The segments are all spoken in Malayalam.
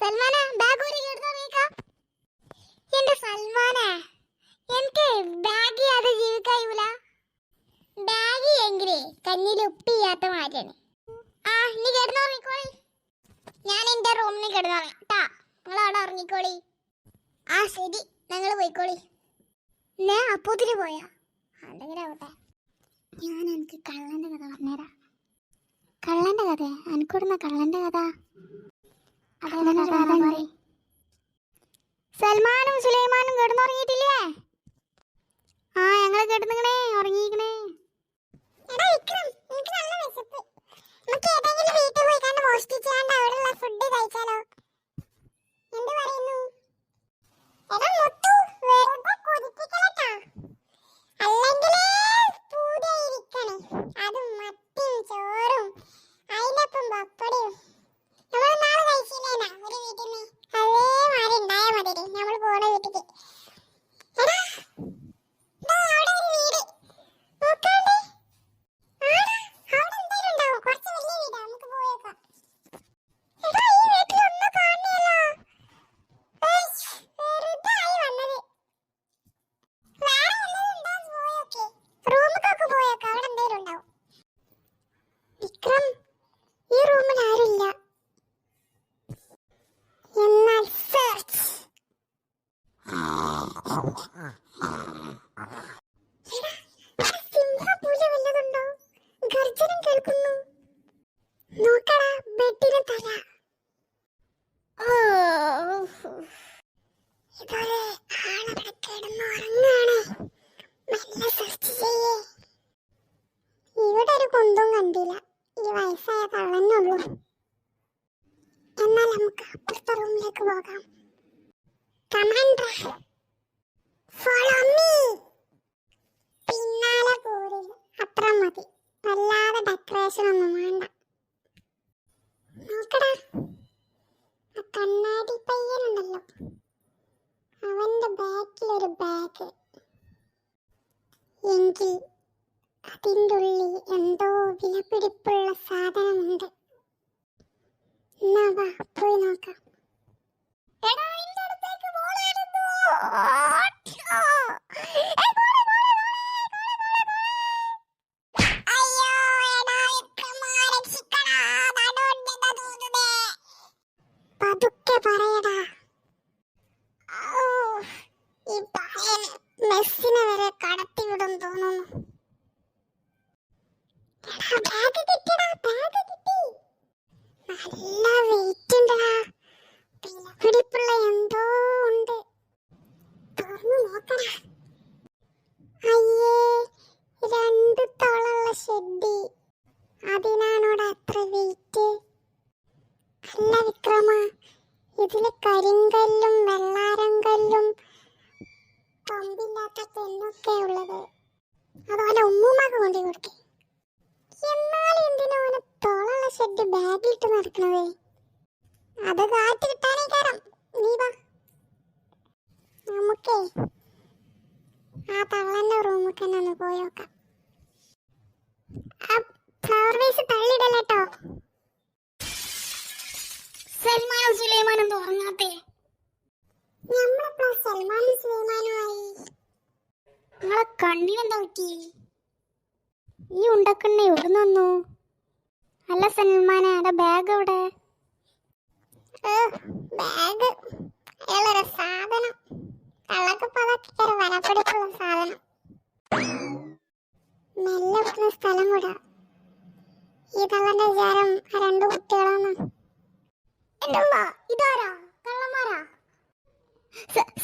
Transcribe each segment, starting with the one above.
സൽമാനെ ബാഗ് ഊരി കിടന്നുറങ്ങിക്കാം എന്റെ സൽമാനെ എനിക്ക് ബാഗ് ചെയ്യാതെ ജീവിക്കായൂല ബാഗ് എങ്കിലേ കഞ്ഞിൽ ഉപ്പില്ലാത്ത മാറ്റാണ് ആ നീ കിടന്നുറങ്ങിക്കോളി ഞാൻ എന്റെ റൂമിൽ കിടന്നുറങ്ങി ട്ടാ നിങ്ങൾ അവിടെ ഉറങ്ങിക്കോളി. ആ ശരി ഞങ്ങൾ പോയിക്കോളി. ഞാൻ അപ്പൂത്തിന് പോയാ. എന്തെങ്കിലും ആവട്ടെ? ഞാൻ എനിക്ക് കള്ളന്റെ കഥ പറഞ്ഞുതരാം. കള്ളന്റെ കഥ എനിക്കിടുന്ന കള്ളന്റെ കഥ. സൽമാനും സുലൈമാനും കിടന്നുറങ്ങിയിട്ടില്ലേ? ആ ഞങ്ങൾ കിടന്നിക്കണേ ഇവിടെ ഒരു കുന്തും കണ്ടില്ല. ഈ വയസ്സായ തള്ളന്നുള്ളൂ എന്നാൽ നമുക്ക് അപ്പുറത്തെ റൂമിലേക്ക് പോകാം. കമാൻഡർ ഫോളോ മീ പിന്നാലെ പോരില്ല അത്ര മതി. വല്ലാതെ ഡെക്കറേഷൻ ഒന്നും വേണ്ട. നോക്കടാ. ആ കണ്ണാടി പയ്യനുണ്ടല്ലോ. അവന്റെ ബാക്കിൽ ഒരു ബാഗ് എങ്കിൽ അതിന്റെ ഉള്ളിൽ എന്തോ വിലപിടിപ്പുള്ള സാധനമുണ്ട്. എന്നാ പോയി നോക്കാം. എടാ എന്റെ അടുത്തേക്ക് മെസ്സിനെ വരെ കടത്തി വിടും തോന്നുന്നു നല്ല വെയിറ്റ് ഉണ്ടടാ. പിടിപ്പുള്ള എന്തോ ഉണ്ട്. തുറന്നു നോക്കടാ. അയ്യേ രണ്ട് തോളുള്ള ഷെഡി. അതിനാണോടാ ബാഗിലിട്ട് നടക്കണത്. അത് കാറ്റ് കിട്ടാനേ കയറാം നീ വാ. നമുക്കേ ആ തള്ളന്റെ റൂമിൽ തന്നെ ഒന്ന് പോയി നോക്കാം. ആ ഫ്ലവർ വേസ് തള്ളിടല്ലേട്ടോ സൽമാനും സുലൈമാനും എന്താ ഉറങ്ങാത്തേ. നമ്മളെപ്പോഴാ സൽമാനും സുലൈമാനും ആയി നിങ്ങളെ കണ്ണിനെന്താ പറ്റി? ഈ ഉണ്ടക്കണ്ണ എവിടെ വന്നു? അല്ല സൽമാനെ അവിടെ ബാഗ് എവിടെ? ബാഗ് അയാളൊരു സാധനം. കള്ളക്ക് പതൊക്കെ വനപ്പിടിപ്പുള്ള സാധനം. മെല്ലെ വെക്കുന്ന സ്ഥലം കൂടാ ഈ കള്ളന്റെ വിചാരം ആ രണ്ട് കുട്ടികളാണ്. എന്റെ ഉമ്മ ഇതാരാ? കള്ളന്മാരാ?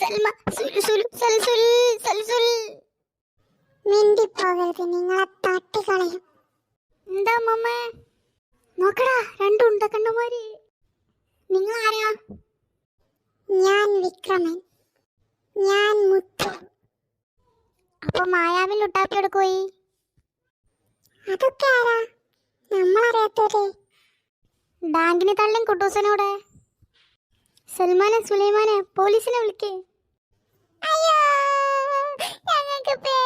സൽമ മിണ്ടിപ്പോകരുത് നിങ്ങളെ തട്ടിക്കളയും. എന്താ അമ്മമ്മ? നോക്കടാ രണ്ട് ഉണ്ടക്കണ്ണമാര് നിങ്ങൾ ആരാ ഞാൻ വിക്രമൻ. ഞാൻ മുത്തു. അപ്പൊ മായാവിൽ ഉണ്ടാക്കി പോയി അതൊക്കെ ആരാ? നമ്മളറിയാത്തവരെ ബാങ്കിന് തള്ളിയും കുട്ടൂസനോടെ. സൽമാനെ സുലൈമാനെ പോലീസിനെ വിളിക്കേ. അയ്യോ ഞങ്ങൾക്ക് പേടിയാണ്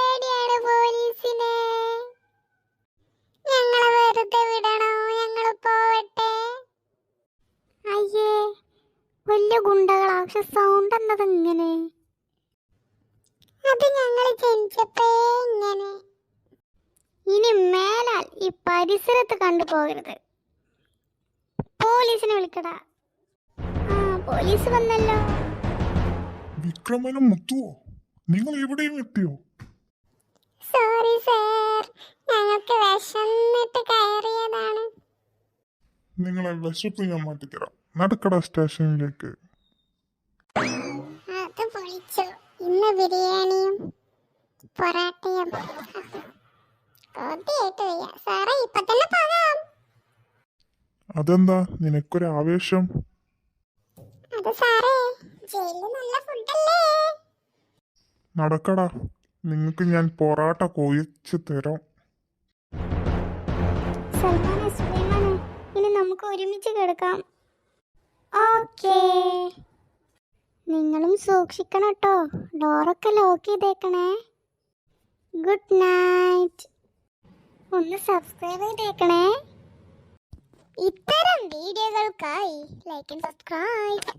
വലിയ ഗുണ്ടകളാ. പക്ഷെ സൗണ്ട് എന്നത് ഇങ്ങനെ അത് ഞങ്ങൾ ജനിച്ചപ്പേ ഇങ്ങനെ ഇനി മേലാൽ ഈ പരിസരത്ത് കണ്ടുപോകരുത് പോലീസിനെ വിളിക്കടാ. ആ പോലീസ് വന്നല്ലോ. വിക്രമനും മുത്തുവോ? നിങ്ങൾ എവിടെയും എത്തിയോ? സോറി സർ ഞങ്ങൾക്ക് വിശന്നിട്ട് കയറിയതാണ്. നിങ്ങളെ വിശപ്പ് ഞാൻ മാറ്റിത്തരാം. നടക്കട സ്റ്റേഷനിലേക്ക്. അത് പൊളിച്ചു ഇന്ന് ബിരിയാണിയും പൊറാട്ടയും. കൊതിയായിട്ട് വയ്യ. സാറേ ഇപ്പൊ തന്നെ പോകാം. അതെന്താ? നിനക്കൊരു ആവേശം അത് സാറേ ജയിലിൽ നല്ല ഫുഡല്ലേ? നടക്കടാ. നിങ്ങൾക്ക് ഞാൻ പൊറാട്ട കൊഴിച്ച് തരാം. സൽമാനെ സുലൈമാനെ ഇനി നമുക്ക് ഒരുമിച്ച് കിടക്കാം. ഓക്കേ. നിങ്ങളും സൂക്ഷിക്കണം കേട്ടോ ഡോറൊക്കെ ലോക്ക് ചെയ്തേക്കണേ. Good night. ഒന്ന് സബ്സ്ക്രൈബ് ചെയ്തേക്കണേ. ഇത്തരം വീഡിയോകൾക്കായി ലൈക്ക് ആൻഡ് സബ്സ്ക്രൈബ്.